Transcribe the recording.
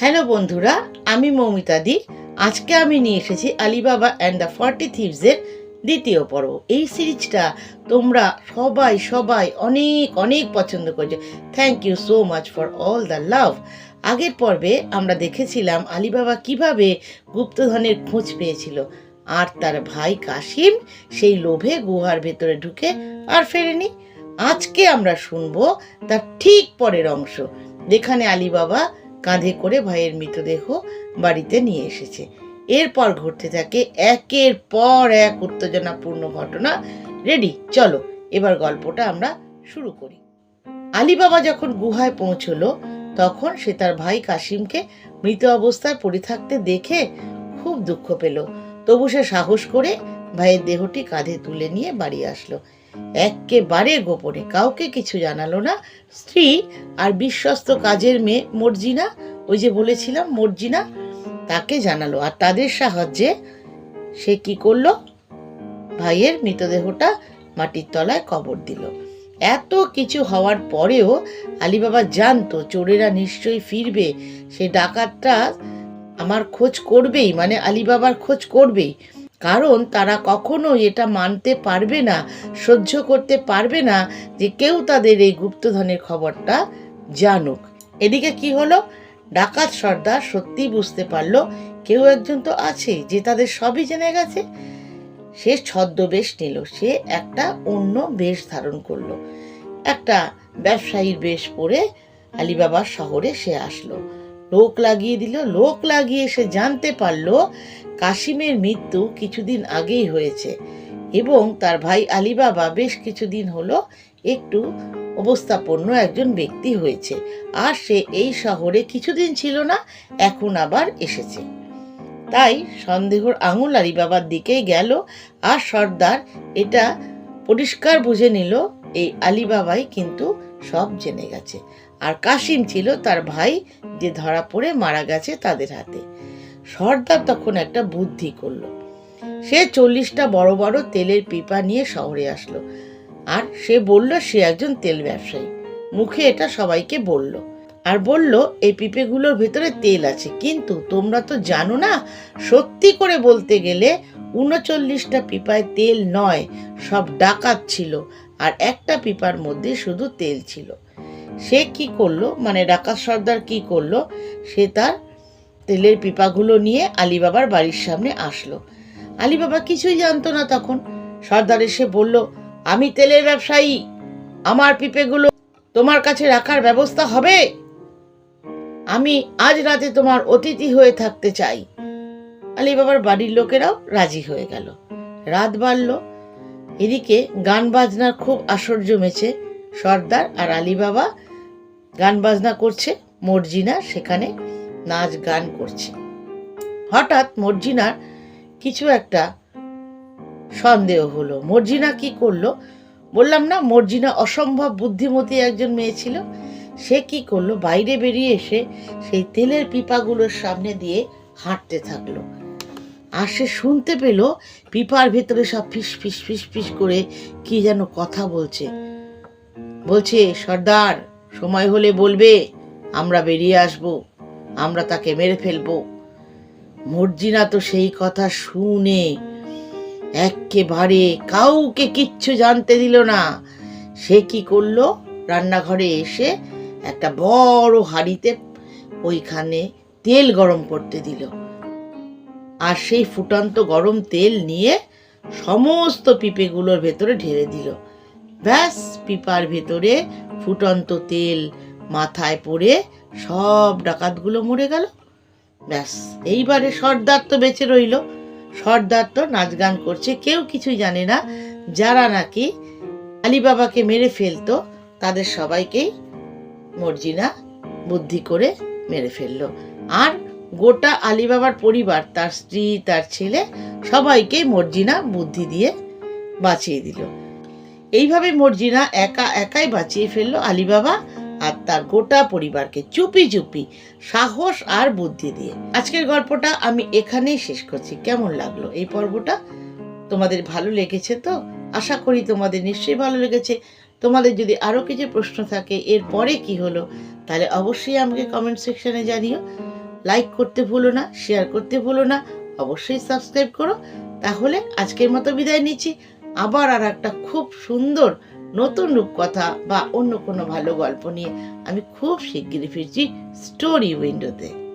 Hello বন্ধুরা, আমি মৌমিতা দি আজকে আমি নিয়ে এসেছি Ali Baba and the forty থিভসের দ্বিতীয় পর্ব। এই সিরিজটা তোমরা সবাই সবাই অনেক অনেক পছন্দ করছ। Thank you so much for all the love আগের পর্বে আমরা দেখেছিলাম আলিবাবা কীভাবে গুপ্তধনের খোঁজ পেয়েছিল। আর তার ভাই কাশিম সেই লোভে গুহার ভেতরে ঢুকে আর ফেরেনি। আজকে আমরা শুনব তার ঠিক পরের অংশ। যেখানে আলিবাবা কাঁধে করে ভাইয়ের মৃতদেহ বাড়িতে নিয়ে এসেছে। এরপর ঘটতে থাকে একের পর এক উত্তেজনাপূর্ণ ঘটনা। রেডি, চলো, এবার গল্পটা আমরা শুরু করি। আলিবাবা যখন গুহায় পৌঁছলো, তখন সে তার ভাই কাশিমকে মৃত অবস্থায় পড়ে থাকতে দেখে খুব দুঃখ পেল। তবু সে সাহস করে ভাইয়ের দেহটি কাঁধে তুলে নিয়ে বাড়ি আসলো। একেবারে গোপনে, কাউকে কিছু জানালো না। স্ত্রী আর বিশ্বস্ত কাজের মেয়ে মর্জিনা, ওই যে বলেছিলাম মর্জিনা, তাকে জানালো। আর তাদের সাহায্যে সে কি করল? ভাইয়ের মৃতদেহটা মাটির তলায় কবর দিল। এত কিছু হওয়ার পরেও আলিবাবা জানতো, চোরেরা নিশ্চয়ই ফিরবে। সে ডাকাতটা আমার খোঁজ করবেই মানে আলিবাবার খোঁজ করবেই। কারণ তারা কখনোই এটা মানতে পারবে না, সহ্য করতে পারবে না যে কেউ তাদের এই গুপ্তধনের খবরটা জানুক। এদিকে কি হলো? ডাকাত সর্দার সত্যি বুঝতে পারল কেউ একজন তো আছে যে তাদের সবই জেনে গেছে। সে ছদ্মবেশ নিল, সে একটা অন্য বেশ ধারণ করল। একটা ব্যবসায়ীর বেশ পরে আলিবাবার শহরে সে আসলো। লোক লাগিয়ে দিল, লোক লাগিয়ে সে জানতে পারল কাশিমের মৃত্যু কিছুদিন আগেই হয়েছে এবং তার ভাই আলিবাবা বেশ কিছুদিন হলো একটু অবস্থাপন্ন একজন ব্যক্তি হয়েছে। আর সে এই শহরে কিছুদিন ছিল না, এখন আবার এসেছে। তাই সন্দেহর আঙুল আলিবাবার দিকেই গেল আর সর্দার এটা পরিষ্কার বুঝে নিল, এই আলিবাবাই কিন্তু সব জেনে গেছে। আর কাশিম ছিল তার ভাই যে ধরা পড়ে মারা গেছে তাদের হাতে। সর্দার তখন একটা বুদ্ধি করল। সে চল্লিশটা বড় বড় তেলের পিপা নিয়ে শহরে আসলো। আর সে বলল, সে একজন তেল ব্যবসায়ী। মুখে এটা সবাইকে বলল। আর বলল, এই পিপেগুলোর ভেতরে তেল আছে, কিন্তু তোমরা তো জানো না, সত্যি করে বলতে গেলে উনচল্লিশটা পিপায় তেল নয়, সব ডাকাত ছিল। আর একটা পিপার মধ্যে শুধু তেল ছিল। সে কি করল? মানে ডাকাত সর্দার কি করল? সে তার তেলের পিপাগুলো নিয়ে আলিবাবার বাড়ির সামনে আসলো। আলিবাবা কিছুই জানতো না তখন। সর্দার এসে বলল, আমি তেলের ব্যবসায়ী। আমার পিপেগুলো তোমার কাছে রাখার ব্যবস্থা হবে? আমি আজ রাতে তোমার অতিথি হয়ে থাকতে চাই। আলিবাবার বাড়ির লোকেরাও রাজি হয়ে গেল। রাত বাড়ল। এদিকে গান বাজনার খুব আশ্চর্য জমেছে সর্দার আর আলিবাবা গান বাজনা করছে, মর্জিনা সেখানে নাচ গান করছে। হঠাৎ মর্জিনার কিছু একটা সন্দেহ হলো। মর্জিনা কি করল? বললাম, না, মর্জিনা অসম্ভব বুদ্ধিমতী একজন মেয়ে ছিল। সে কি করল? বাইরে বেরিয়ে এসে সেই তেলের পিপাগুলোর সামনে দিয়ে হাঁটতে থাকল। আর সে শুনতে পেল, পিপার ভেতরে সব ফিস ফিস ফিস ফিস করে কি যেন কথা বলছে। বলছে, সর্দার সময় হলে বলবে, আমরা বেরিয়ে আসব, আমরা তাকে মেরে ফেলব। মর্জিনা তো সেই কথা শুনে একেবারে কাউকে কিচ্ছু জানতে দিল না। সে কি করল? রান্নাঘরে এসে একটা বড় হাঁড়িতে ওইখানে তেল গরম করতে দিল। আর সেই ফুটন্ত গরম তেল নিয়ে সমস্ত পিঁপেগুলোর ভেতরে ঢেলে দিল। ব্যাস, পিপার ভেতরে ফুটন্ত তেল মাথায় পড়ে সব ডাকাতগুলো মরে গেল। ব্যাস, এইবারে সর্দার তো বেঁচে রইল। সর্দার তো নাচ গান করছে, কেউ কিছুই জানে না যারা নাকি আলিবাবাকে মেরে ফেলতো, তাদের সবাইকেই মর্জিনা বুদ্ধি করে মেরে ফেলল। আর গোটা আলিবাবার পরিবার, তার স্ত্রী, তার ছেলে সবাইকেই মর্জিনা বুদ্ধি দিয়ে বাঁচিয়ে দিল। এইভাবে মর্জিনা একা একাই বাঁচিয়ে ফেলল আলিবাবা আর তার গোটা পরিবারকে চুপি চুপি সাহস আর বুদ্ধি দিয়ে। আজকের গল্পটা আমি এখানেই শেষ করছি। কেমন লাগল এই পর্বটা? তোমাদের ভালো লেগেছে তো? আশা করি তোমাদের নিশ্চয়ই ভালো লেগেছে। তোমাদের যদি আরও কিছু প্রশ্ন থাকে, এর পরে কি হলো, তাহলে অবশ্যই আমাকে কমেন্ট সেকশনে জানিও। লাইক করতে ভুলো না শেয়ার করতে ভুলো না, অবশ্যই সাবস্ক্রাইব করো। তাহলে আজকের মতো বিদায় নিচ্ছি। আবার আর একটা খুব সুন্দর নতুন রূপকথা বা অন্য কোনো ভালো গল্প নিয়ে আমি খুব শিগগিরই ফিরছি স্টোরি উইন্ডোতে।